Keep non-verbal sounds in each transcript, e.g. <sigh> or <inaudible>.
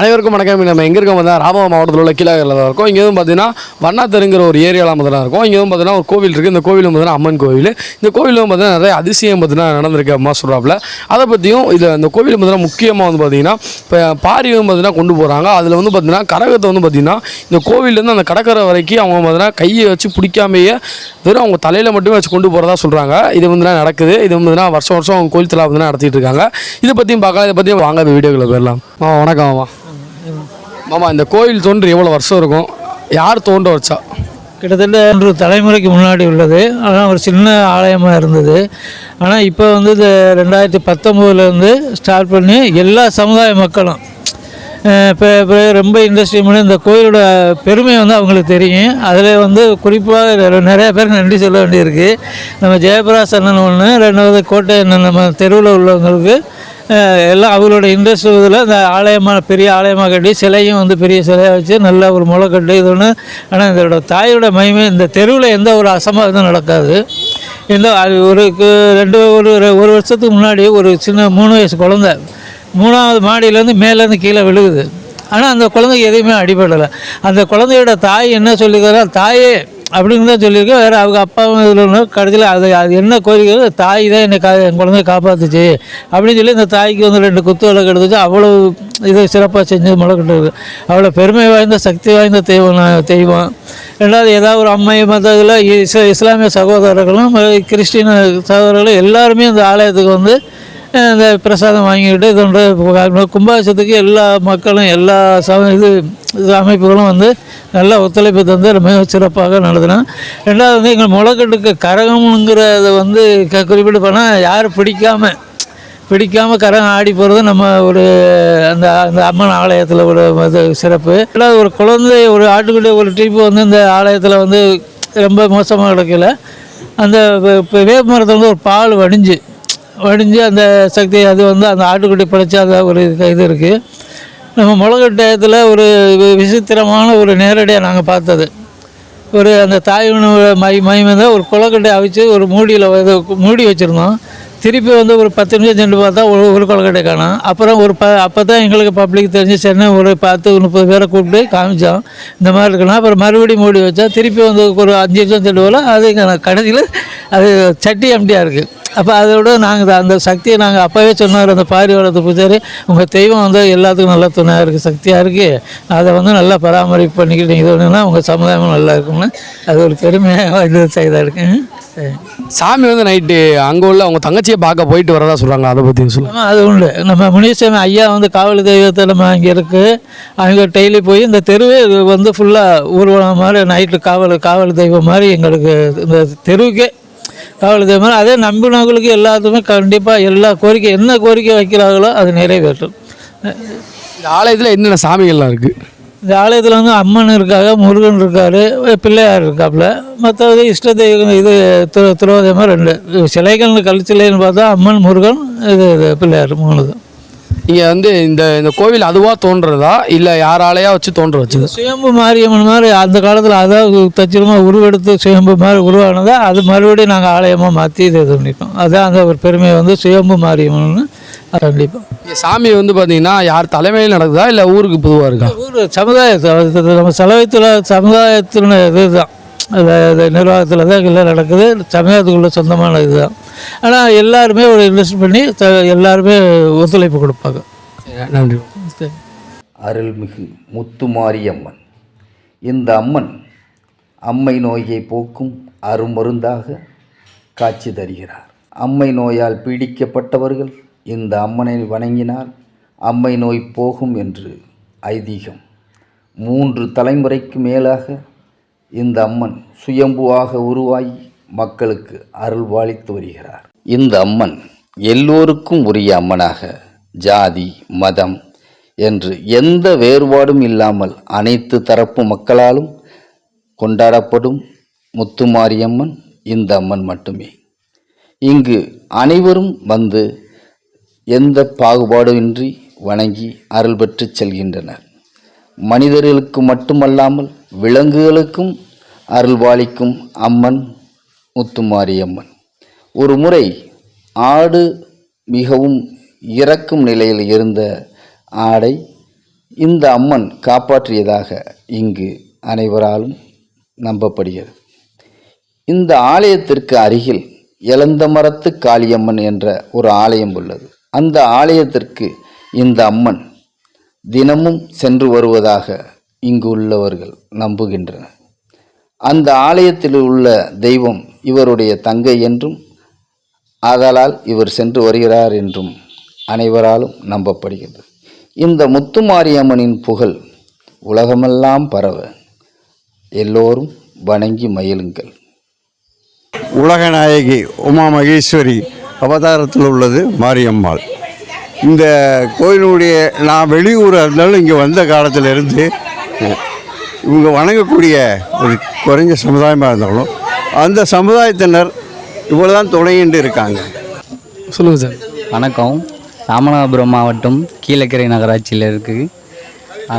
அனைவருக்கும் வணக்கம். நம்ம எங்கே இருக்கோம் பார்த்தா ராமநாதபுரம் மாவட்டத்தில் உள்ள கீழகரில் தான் இருக்கும். இங்கே வந்து பார்த்தீங்கன்னா வண்ணாத்தருங்கிற ஒரு ஏரியாவில் மட்டும் இருக்கும். இங்கே வந்து பார்த்தீங்கன்னா ஒரு கோவில் இருக்குது இந்த கோவில் வந்து பார்த்தீங்கன்னா அம்மன் கோவில். இந்த கோவில் வந்து பார்த்தீங்கன்னா நிறைய அதிசயம் பார்த்தீங்கன்னா நடந்திருக்கு அம்மா சொல்கிறாப்புல அதை பற்றியும் இதில் இந்த கோவில் பார்த்தீங்கன்னா முக்கியமாக வந்து பார்த்தீங்கன்னா இப்போ பாரி வந்து பார்த்தீங்கன்னா கொண்டு போகிறாங்க அதில் வந்து பார்த்தீங்கன்னா கரகத்தை வந்து பார்த்தீங்கன்னா இந்த கோவிலேருந்து அந்த கடற்கரை வரைக்கும் அவங்க பார்த்தீங்கன்னா கையை வச்சு பிடிக்காமையே வெறும் அவங்க தலையில் மட்டுமே வச்சு கொண்டு போகிறதா சொல்கிறாங்க இது வந்து நடக்குது? இது வந்து பார்த்தீங்கன்னா வருஷம் வருஷம் அவங்க கோயில் திருவிழா வந்து நடத்திட்டு இருக்காங்க? இதை பற்றியும் பார்க்கலாம். இதை பற்றியும் வாங்க வீடியோக்களை போயிடலாம். ஆ வணக்கம் மாமா மாமா இந்த கோயில் தோன்றி எவ்வளோ வருஷம் இருக்கும்? யார் தோன்ற வச்சா? கிட்டத்தட்ட மூன்று தலைமுறைக்கு முன்னாடி உள்ளது. ஆனால் ஒரு சின்ன ஆலயமாக இருந்தது. ஆனால் இப்போ வந்து இந்த ரெண்டாயிரத்தி பத்தொம்போதுலேருந்து ஸ்டார்ட் பண்ணி எல்லா சமுதாய மக்களும் இப்போ இப்போ ரொம்ப இண்டஸ்ட்ரி மூலம் இந்த கோயிலோட பெருமை வந்து அவங்களுக்கு தெரியும். அதில் வந்து குறிப்பாக நிறைய பேர் நன்றி சொல்ல வேண்டியிருக்கு. நம்ம ஜெயபிரகாஷ் அண்ணன் ஒன்று ரெண்டாவது கோட்டை அண்ணன் நம்ம தெருவில் உள்ளவங்களுக்கு எல்லாம் அவங்களோட இன்ட்ரெஸ்ட் இதில் இந்த ஆலயமாக பெரிய ஆலயமாக கட்டி சிலையும் வந்து பெரிய சிலையாக வச்சு நல்ல ஒரு முளை கட்டு இது ஒன்று ஆனால் இதோட தாயோட மகிமை இந்த தெருவில் எந்த ஒரு அசம்பாவிதம் நடக்காது. எந்த ஒரு ரெண்டு ஒரு ஒரு- வருஷத்துக்கு முன்னாடி ஒரு சின்ன மூணு வயசு குழந்தை மூணாவது மாடியிலேருந்து மேலேருந்து கீழே விழுகுது. ஆனால் அந்த குழந்தைக்கு எதுவுமே அடிபடலை. அந்த குழந்தையோட தாய் என்ன சொல்லிக்கிறா தாயே அப்படின்னு தான் சொல்லியிருக்கேன். வேறு அவங்க அப்பாவும் இதில் கடைசியில் அது அது என்ன கோரிக்கை? தாய் தான் என்னை கா என் குழந்தைய காப்பாற்றுச்சு அப்படின்னு சொல்லி இந்த தாய்க்கு வந்து ரெண்டு குத்து விளக்கு எடுத்துச்சு. அவ்வளோ இதை சிறப்பாக செஞ்சது முளைக்கிட்டு அவ்வளோ பெருமை வாய்ந்த சக்தி வாய்ந்த தெய்வம் நான் தெய்வம். ரெண்டாவது ஏதாவது ஒரு அம்மை மதத்தில் இஸ் இஸ்லாமிய சகோதரர்களும் கிறிஸ்டின் சகோதரர்களும் எல்லாருமே இந்த ஆலயத்துக்கு வந்து இந்த பிரசாதம் வாங்கிக்கிட்டு இதோட கும்பாபிஷத்துக்கு எல்லா மக்களும் எல்லா ச இது அமைப்புகளும் வந்து நல்லா ஒத்துழைப்பு தந்து மிக சிறப்பாக நடத்தினோம் ரெண்டாவது வந்து எங்கள் முளைக்கட்டுக்கு கரகம்ங்கிறத வந்து க குறிப்பிட்டு போனால் யாரும் பிடிக்காமல் பிடிக்காம கரகம் ஆடி போகிறது நம்ம ஒரு அந்த அந்த அம்மன் ஆலயத்தில் ஒரு இது சிறப்பு. ரெண்டாவது ஒரு குழந்தை ஒரு ஆட்டுக்குட்டி ஒரு ட்ரிப்பு வந்து இந்த ஆலயத்தில் வந்து ரொம்ப மோசமாக கிடைக்கல அந்த வேப்ப மரத்தில் வந்து ஒரு பால் வடிஞ்சு வடிஞ்சு அந்த சக்தி அது வந்து அந்த ஆட்டுக்குட்டி படைச்ச அந்த ஒரு இது இருக்குது நம்ம முளகட்டயத்தில் ஒரு விசித்திரமான ஒரு நேரடியாக நாங்கள் பார்த்தது. ஒரு அந்த தாய் உணவு மை மைமை தான் ஒரு குளக்கட்டை அவிச்சு ஒரு மூடியில் இது மூடி வச்சுருந்தோம். திருப்பி வந்து ஒரு பத்து நிமிஷம் சென்று பார்த்தா ஒரு ஒரு குளக்கட்டை காணோம். அப்புறம் ஒரு ப அப்போ தான் எங்களுக்கு பப்ளிக் தெரிஞ்சு சென்னை ஒரு பத்து முப்பது பேரை கூப்பிட்டு காமிச்சோம். இந்த மாதிரி இருக்கலாம் அப்புறம் மறுபடியும் மூடி வச்சா திருப்பி வந்து ஒரு அஞ்சு நிமிஷம் சென்று போல அது கடைசியில் அது சட்டி எம்டியாக இருக்குது அப்போ அதோட நாங்கள் அந்த சக்தியை நாங்கள் அப்போவே சொன்னார் அந்த பாரிவாளத்து பூஜாரி உங்கள் தெய்வம் வந்து எல்லாத்துக்கும் நல்ல துணையாக இருக்குது சக்தியாக இருக்குது அதை வந்து நல்லா பராமரிப்பு பண்ணிக்கிட்டு இது ஒன்றுனா உங்கள் சமுதாயமும் நல்லா இருக்கும்னு. அது ஒரு பெருமையாக இது செய்தா இருக்கு. சரி சாமி வந்து நைட்டு அங்கே உள்ள அவங்க தங்கச்சியை பார்க்க போயிட்டு வரதா சொல்கிறாங்க அதை பற்றி சொல்லுங்கள் ஆமாம் அது உண்டு. நம்ம முனிசாமி ஐயா வந்து காவல் தெய்வத்தை நம்ம அங்கே இருக்குது அங்கே டெய்லி போய் இந்த தெருவே வந்து ஃபுல்லாக ஊர்வலம் மாதிரி நைட்டு காவல் காவல் தெய்வம் மாதிரி எங்களுக்கு இந்த தெருவுக்கே தெய்வம் மாதிரி அதே நம்பினவங்களுக்கு எல்லாத்துக்குமே கண்டிப்பாக எல்லா கோரிக்கை என்ன கோரிக்கை வைக்கிறாங்களோ அது நிறைவேற்றும். இந்த ஆலயத்தில் என்னென்ன சாமிகள்லாம் இருக்குது இந்த ஆலயத்தில் வந்து அம்மன் இருக்காங்க முருகன் இருக்கார் பிள்ளையார் இருக்காப்புல. மற்றது இஷ்ட தெய்வம் இது திரு திருவோதயமாக ரெண்டு. சிலைகள் கல் சிலைன்னு பார்த்தா அம்மன் முருகன் இது இது பிள்ளையார் மூணு தான் இங்கே வந்து இந்த இந்த கோவில் அதுவாக தோன்றதா? இல்லை யாராலையா வச்சு தோன்ற வச்சது? சுயம்பு மாரியம்மன் மாதிரி அந்த காலத்தில் அதாவது தச்சிரமாக உருவெடுத்து சுயம்பு மாதிரி உருவானதா அது மறுபடியும் நாங்கள் ஆலயமாக மாற்றி இது இது பண்ணிட்டோம் அதான் அந்த ஒரு பெருமை வந்து சுயம்பு மாரியம்மன் கண்டிப்பாக சாமி வந்து பார்த்தீங்கன்னா யார் தலைமையில் நடக்குதா இல்லை ஊருக்கு பொதுவாக இருக்கா? ஊர் சமுதாயத்தை நம்ம செலவத்தில் சமுதாயத்தின இதுதான். நிர்வாகத்தில் தான் எல்லாம் நடக்குது. சமுதாயத்துக்குள்ள சொந்தமான இதுதான். ஆனால் எல்லாருமே ஒரு இன்வெஸ்ட் பண்ணி த- எல்லாருமே ஒத்துழைப்பு கொடுப்பாங்க. நன்றி. அருள்மிகு முத்துமாரியம்மன். இந்த அம்மன் அம்மை நோயை போக்கும் அருமருந்தாக காட்சி தருகிறார். அம்மை நோயால் பீடிக்கப்பட்டவர்கள் இந்த அம்மனை வணங்கினால் அம்மை நோய் போகும் என்று ஐதீகம். மூன்று தலைமுறைக்கு மேலாக இந்த அம்மன் சுயம்புவாக உருவாகி மக்களுக்கு அருள்வாளித்து வருகிறார். இந்த அம்மன் எல்லோருக்கும் உரிய அம்மனாக ஜாதி மதம் என்று எந்த வேறுபாடும் இல்லாமல் அனைத்து தரப்பு மக்களாலும் கொண்டாடப்படும் முத்துமாரியம்மன் இந்த அம்மன் மட்டுமே. இங்கு அனைவரும் வந்து எந்த பாகுபாடுமின்றி வணங்கி அருள் பெற்று செல்கின்றனர். மனிதர்களுக்கு மட்டுமல்லாமல் விலங்குகளுக்கும் அருள்பாலிக்கும் அம்மன் முத்துமாரியம்மன். ஒரு முறை ஆடு மிகவும் இறக்கும் நிலையில் இருந்த ஆடை இந்த அம்மன் காப்பாற்றியதாக இங்கு அனைவராலும் நம்பப்படுகிறது. இந்த ஆலயத்திற்கு அருகில் எலந்தமரத்து காளியம்மன் என்ற ஒரு ஆலயம் உள்ளது. அந்த ஆலயத்திற்கு இந்த அம்மன் தினமும் சென்று வருவதாக இங்கு உள்ளவர்கள் நம்புகின்றனர். அந்த ஆலயத்தில் உள்ள தெய்வம் இவருடைய தங்கை என்றும் ஆதலால் இவர் சென்று வருகிறார் என்றும் அனைவராலும் நம்பப்படுகிறது இந்த முத்துமாரியம்மனின் புகழ் உலகமெல்லாம் பரவ எல்லோரும் வணங்கி மயிலுங்கள் உலகநாயகி உமா மகேஸ்வரி அவதாரத்தில் உள்ளது மாரியம்மாள். இந்த கோயிலுடைய நான் வெளியூராக இருந்தாலும் இங்கே வந்த காலத்திலிருந்து இவங்க வணங்கக்கூடிய ஒரு குறைஞ்ச சமுதாயமாக இருந்தாலும் அந்த சமுதாயத்தினர் இவ்வளோ தான் துணையின்றி இருக்காங்க. சொல்லுங்கள் சார். வணக்கம். ராமநாதபுரம் மாவட்டம் கீழக்கரை நகராட்சியில் இருக்குது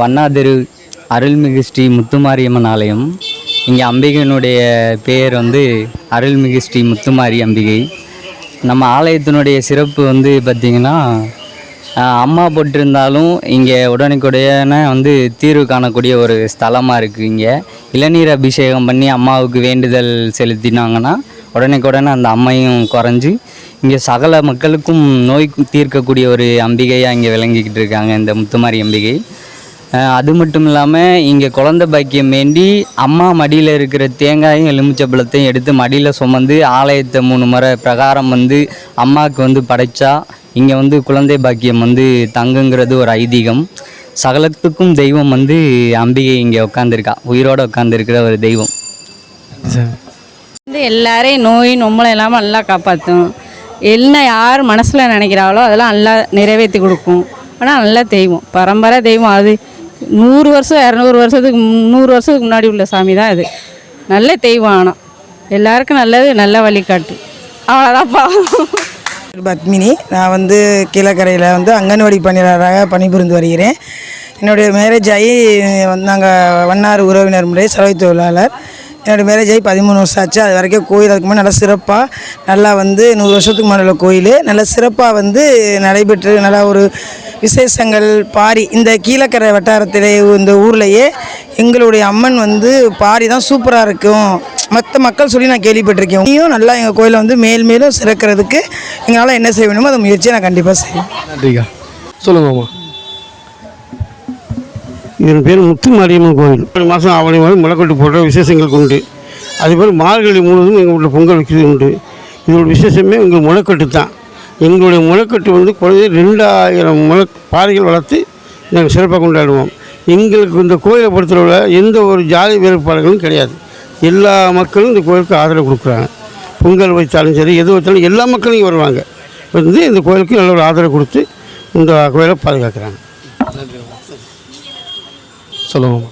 வண்ணாதிரு அருள்மிகு ஸ்ரீ முத்துமாரியம்மன் ஆலயம். இங்கே அம்பிகையினுடைய பெயர் வந்து அருள்மிகு ஸ்ரீ முத்துமாரி அம்பிகை. நம்ம ஆலயத்தினுடைய சிறப்பு வந்து பார்த்திங்கன்னா அம்மா போட்டிருந்தாலும் இங்கே உடனுக்குடையான வந்து தீர்வு காணக்கூடிய ஒரு ஸ்தலமாக இருக்குது இங்கே. இளநீர் அபிஷேகம் பண்ணி அம்மாவுக்கு வேண்டுதல் செலுத்தினாங்கன்னா உடனுக்குடனே அந்த அம்மையும் குறைஞ்சி இங்கே சகல மக்களுக்கும் நோய் தீர்க்கக்கூடிய ஒரு அம்பிகையாக இங்கே விளங்கிக்கிட்டு இருக்காங்க இந்த முத்துமாரி அம்பிகை. அது மட்டும் இல்லாமல் இங்கே குழந்தை பாக்கியம் வேண்டி அம்மா மடியில் இருக்கிற தேங்காயும் எலுமிச்சப்பழத்தையும் எடுத்து மடியில் சுமந்து ஆலயத்தை மூணு முறை பிரகாரம் வந்து அம்மாவுக்கு வந்து படைச்சா இங்கே வந்து குழந்தை பாக்கியம் வந்து தங்குங்கிறது ஒரு ஐதீகம். சகலத்துக்கும் தெய்வம் வந்து அம்பிகை இங்கே உட்காந்துருக்கா உயிரோடு உட்காந்துருக்கிற ஒரு தெய்வம். வந்து எல்லாரையும் நோய் நொம்பலம் இல்லாமல் நல்லா காப்பாற்றும் என்ன யார் மனசில் நினைக்கிறாங்களோ அதெல்லாம் நல்லா நிறைவேற்றி கொடுக்கும். ஆனால் நல்ல தெய்வம். பரம்பரை தெய்வம் அது. நூறு வருஷம் இரநூறு வருஷத்துக்கு முந்நூறு வருஷத்துக்கு முன்னாடி உள்ள சாமி தான் அது நல்ல தெய்வம் ஆனால் எல்லாருக்கும் நல்லது நல்ல வழிகாட்டு. அவ்வளோதான்ப்பா பத்மினி நான் வந்து கீழக்கரையில் வந்து அங்கன்வாடி பணியாளராக பணிபுரிந்து வருகிறேன். என்னுடைய மேரேஜ் ஆகி வந்து நாங்கள் வன்னார் உறவினர் முறை சலவை தொழிலாளர். என்னுடைய மேரேஜ் ஆகி பதிமூணு வருஷம் ஆச்சு. அது வரைக்கும் கோயில் அதுக்கு முன்னாடி நல்லா சிறப்பாக நல்லா வந்து நூறு வருஷத்துக்கு முன்னாடி உள்ள கோயில். நல்லா சிறப்பாக வந்து நடைபெற்று நல்லா ஒரு விசேஷங்கள் பாரி இந்த கீழக்கரை வட்டாரத்திலே இந்த ஊர்லேயே எங்களுடைய அம்மன் வந்து பாரி தான் சூப்பராக இருக்கும். மற்ற மக்கள் சொல்லி நான் கேள்விப்பட்டிருக்கேன். இனியும் நல்லா எங்கள் கோயிலை வந்து மேல் மேலும் சிறக்கிறதுக்கு எங்களால் என்ன செய்ய வேணுமோ அந்த முயற்சியை நான் கண்டிப்பாக செய்வேன். நன்றிக்கா. சொல்லுங்கம்மா இதன் பேர் முத்து மாரியம்மன் கோவில். ஒரு மாதம் ஆவணி மாதம் முளைக்கட்டு போடுற விசேஷங்கள் உண்டு. அதேபோல் மார்கழி முழுவதும் எங்கள் வீட்டில் பொங்கல் வைக்கிறது உண்டு. இதோட விசேஷமே எங்கள் முளைக்கட்டு தான் எங்களுடைய முளைக்கட்டு வந்து குறைஞ்ச ரெண்டாயிரம் முளை பாறைகள் வளர்த்து நாங்கள் சிறப்பாக கொண்டாடுவோம். எங்களுக்கு இந்த கோயிலை பொறுத்தளவில் எந்த ஒரு ஜாதி வேறுபாடுகளும் கிடையாது. எல்லா மக்களும் இந்த கோயிலுக்கு ஆதரவு கொடுக்குறாங்க. பொங்கல் வைத்தாலும் சரி எது வைத்தாலும் எல்லா மக்களும் இங்கே வருவாங்க. வந்து இந்த கோயிலுக்கு நல்ல ஒரு ஆதரவு கொடுத்து இந்த கோயிலை பாதுகாக்கிறாங்க. சொல்லுங்கம்மா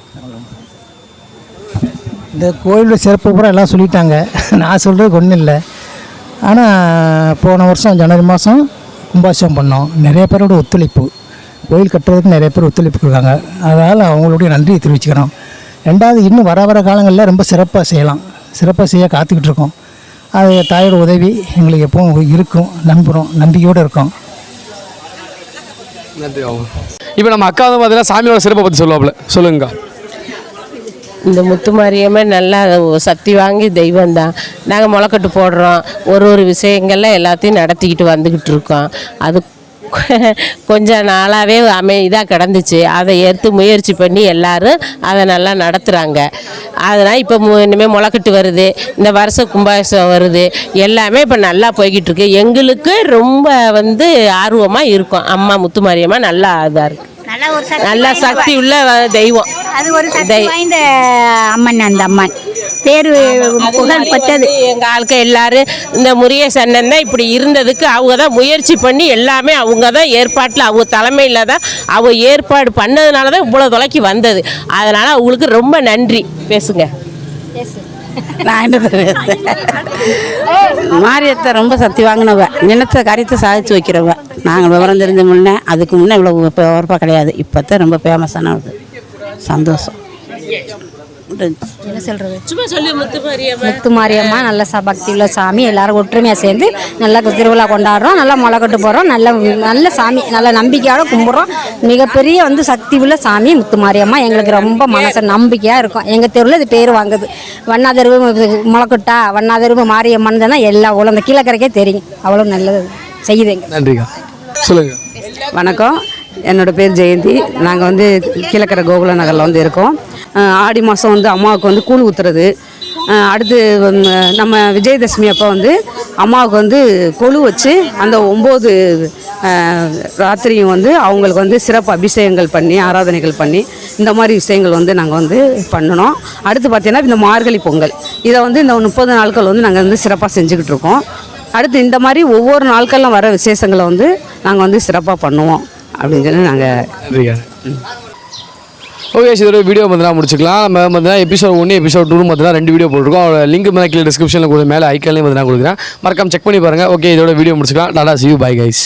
இந்த கோயிலோட சிறப்பு பூரா எல்லாம் சொல்லிட்டாங்க. நான் சொல்கிறதுக்கு ஒன்றும் இல்லை. ஆனால் போன வருஷம் ஜனவரி மாதம் கும்பாபிஷேகம் பண்ணோம். நிறைய பேரோட ஒத்துழைப்பு. கோயில் கட்டுறதுக்கு நிறைய பேர் ஒத்துழைப்பு கொடுக்காங்க அதனால் அவங்களுடைய நன்றியை தெரிவிச்சுக்கிறோம். ரெண்டாவது இன்னும் வர வர காலங்களில் ரொம்ப சிறப்பாக செய்யலாம். சிறப்பாக செய்ய காத்துக்கிட்டு இருக்கோம். அது தாயோட உதவி எங்களுக்கு எப்பவும் இருக்கும். நம்புகிறோம் நம்பிக்கையோடு இருக்கோம். நன்றி இப்போ நம்ம அக்கா வந்து பார்த்தீங்கன்னா சாமியோட சிறப்பை பற்றி சொல்லுவாப்புல. சொல்லுங்கக்கா. இந்த முத்துமாரியம்மன் நல்லா சக்தி வாங்கி தெய்வம் தான் நாங்கள் முளைக்கட்டு போடுறோம். ஒரு ஒரு விஷயங்கள்ல எல்லாத்தையும் நடத்திக்கிட்டு வந்துக்கிட்டு இருக்கோம். அது <laughs> கொஞ்ச நாளாகவே அமை இதாக கிடந்துச்சு. அதை எடுத்து முயற்சி பண்ணி எல்லாரும் அதை நல்லா நடத்துகிறாங்க அதனால் இப்போ இனிமேல் முளைக்கட்டு வருது. இந்த வருஷம் கும்பாபிஷேகம் வருது. எல்லாமே இப்போ நல்லா போய்கிட்டு இருக்கு. எங்களுக்கு ரொம்ப வந்து ஆர்வமாக இருக்கும். அம்மா முத்துமாரியம்மா நல்லா இதாக இருக்கு. நல்ல சக்தி உள்ள தெய்வம். அது ஒரு சக்தி வாய்ந்த அம்மன் அந்த அம்மன். பேரு புகழ் பெற்றது எங்க ஆளுக்க எல்லாரும் இந்த முருகேஷ் அண்ணன் தான் இப்படி இருந்ததுக்கு அவங்க தான் முயற்சி பண்ணி எல்லாமே அவங்க தான் ஏற்பாட்டில் அவங்க தலைமையில் தான் அவங்க ஏற்பாடு பண்ணதுனால தான் இவ்வளோ தொலைக்கி வந்தது. அதனால அவங்களுக்கு ரொம்ப நன்றி. பேசுங்க. நான் என்ன? மாரியத்தை ரொம்ப சக்தி வாங்கினவ. நினைத்த காரியத்தை சாதிச்சு வைக்கிறவ. நாங்கள் விவரம் தெரிஞ்ச முன்னே அதுக்கு முன்னே இவ்வளோ பரப்பாக கிடையாது. இப்போ தான் ரொம்ப ஃபேமஸானது சந்தோஷம். என்ன சொல்கிறது முத்து மாரியம்மா. நல்ல ச பக்தி உள்ள சாமி. எல்லாரும் ஒற்றுமையாக சேர்ந்து நல்லா திருவிழா கொண்டாடுறோம். நல்லா முளைக்கட்டு போடுறோம். நல்ல நல்ல சாமி நல்ல நம்பிக்கையோட கும்பிட்றோம். மிகப்பெரிய வந்து சக்தி உள்ள சாமி முத்து மாரியம்மா. எங்களுக்கு ரொம்ப மனசு நம்பிக்கையாக இருக்கும். எங்கள் தெருவில் இது பேர் வாங்குது. வண்ணாதெருவு முளைக்கட்டா வண்ணாதெருவு மாரியம்மன் தானே எல்லா ஊழல் அந்த கீழக்கரைக்கே தெரியும். அவ்வளோ நல்லது. செய்யுதுங்க நன்றிக்கா. சொல்லுங்கள் வணக்கம். என்னோட பேர் ஜெயந்தி. நாங்கள் வந்து கீழக்கரை கோகுல நகரில் வந்து இருக்கோம். ஆடி மாதம் வந்து அம்மாவுக்கு வந்து கூழ் ஊற்றுறது அடுத்து நம்ம விஜயதசமி அப்போ வந்து அம்மாவுக்கு வந்து கொழு வச்சு அந்த ஒம்பது ராத்திரியும் வந்து அவங்களுக்கு வந்து சிறப்பு அபிஷேகங்கள் பண்ணி ஆராதனைகள் பண்ணி இந்த மாதிரி விஷயங்கள் வந்து நாங்கள் வந்து பண்ணினோம். அடுத்து பார்த்தீங்கன்னா இந்த மார்கழி பொங்கல். இதை வந்து இந்த முப்பது நாட்கள் வந்து நாங்கள் வந்து சிறப்பாக செஞ்சுக்கிட்டு இருக்கோம். அடுத்து இந்த மாதிரி ஒவ்வொரு நாட்களில் வர விசேஷங்களை வந்து நாங்கள் வந்து சிறப்பாக பண்ணுவோம். அப்படின்னு சொல்லி நாங்கள் ஓகே இதோட வீடியோ பார்த்தீங்கன்னா முடிச்சுக்கலாம். நம்ம பார்த்தீங்கன்னா எபிசோட் ஒன்று எபிசோட் டூ பார்த்தீங்கன்னா ரெண்டு வீடியோ போட்டிருக்கோம். அவரோட லிங்க் மேலே கீழே டிஸ்கிரிப்ஷனில் கூட மேலே ஐக்காலையும் பார்த்தீங்கன்னா கொடுக்குறேன். மறக்காம செக் பண்ணி பாருங்கள் ஓகே இதோட வீடியோ முடிச்சுக்கலாம். Tata see you bye guys